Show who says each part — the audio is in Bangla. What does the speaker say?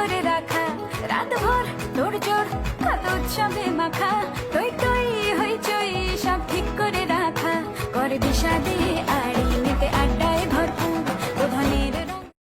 Speaker 1: করে রাখা। রাত ভোর তোড়জোড় কত উৎসবে মাখা। টই টই হইচই সব ঠিক করে রাখা। করে বিষাদে আর